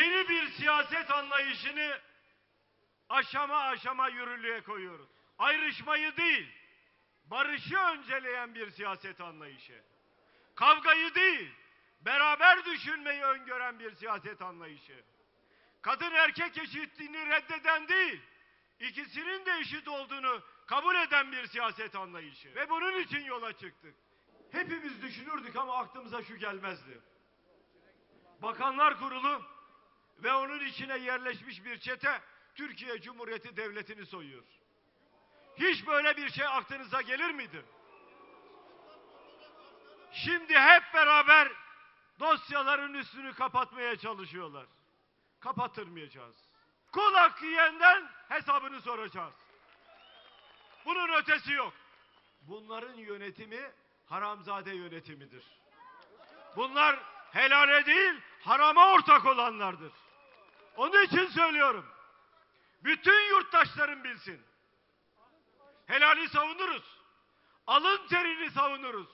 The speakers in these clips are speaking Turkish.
Yeni bir siyaset anlayışını aşama aşama yürürlüğe koyuyoruz. Ayrışmayı değil, barışı önceleyen bir siyaset anlayışı. Kavgayı değil, beraber düşünmeyi öngören bir siyaset anlayışı. Kadın erkek eşitliğini reddeden değil, ikisinin de eşit olduğunu kabul eden bir siyaset anlayışı. Ve bunun için yola çıktık. Hepimiz düşünürdük ama aklımıza şu gelmezdi. Bakanlar Kurulu ve onun içine yerleşmiş bir çete Türkiye Cumhuriyeti Devleti'ni soyuyor. Hiç böyle bir şey aklınıza gelir miydi? Şimdi hep beraber dosyaların üstünü kapatmaya çalışıyorlar. Kapattırmayacağız. Kul hakkı yiyenden hesabını soracağız. Bunun ötesi yok. Bunların yönetimi haramzade yönetimidir. Bunlar helale değil, harama ortak olanlardır. Onun için söylüyorum. Bütün yurttaşlarım bilsin. Helali savunuruz. Alın terini savunuruz.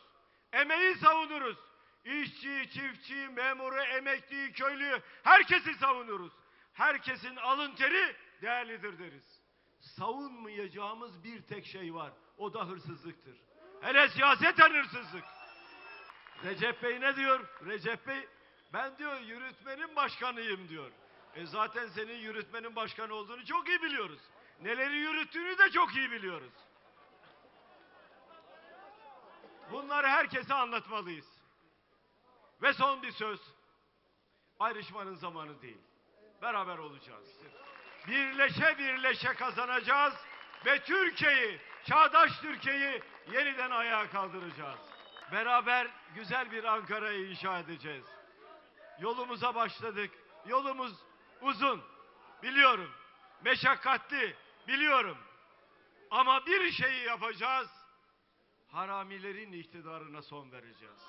Emeği savunuruz. İşçi, çiftçi, memuru, emekliyi, köylüyü herkesi savunuruz. Herkesin alın teri değerlidir deriz. Savunmayacağımız bir tek şey var. O da hırsızlıktır. Hele siyaseten hırsızlık. Recep Bey ne diyor? Recep Bey ben diyor yürütmenin başkanıyım diyor. E zaten senin yürütmenin başkanı olduğunu çok iyi biliyoruz. Neleri yürüttüğünü de çok iyi biliyoruz. Bunları herkese anlatmalıyız. Ve son bir söz. Ayrışmanın zamanı değil. Beraber olacağız. Birleşe birleşe kazanacağız ve Türkiye'yi, çağdaş Türkiye'yi yeniden ayağa kaldıracağız. Beraber güzel bir Ankara'yı inşa edeceğiz. Yolumuza başladık. Yolumuz uzun. Biliyorum. Meşakkatli. Biliyorum. Ama bir şeyi yapacağız. Haramilerin iktidarına son vereceğiz.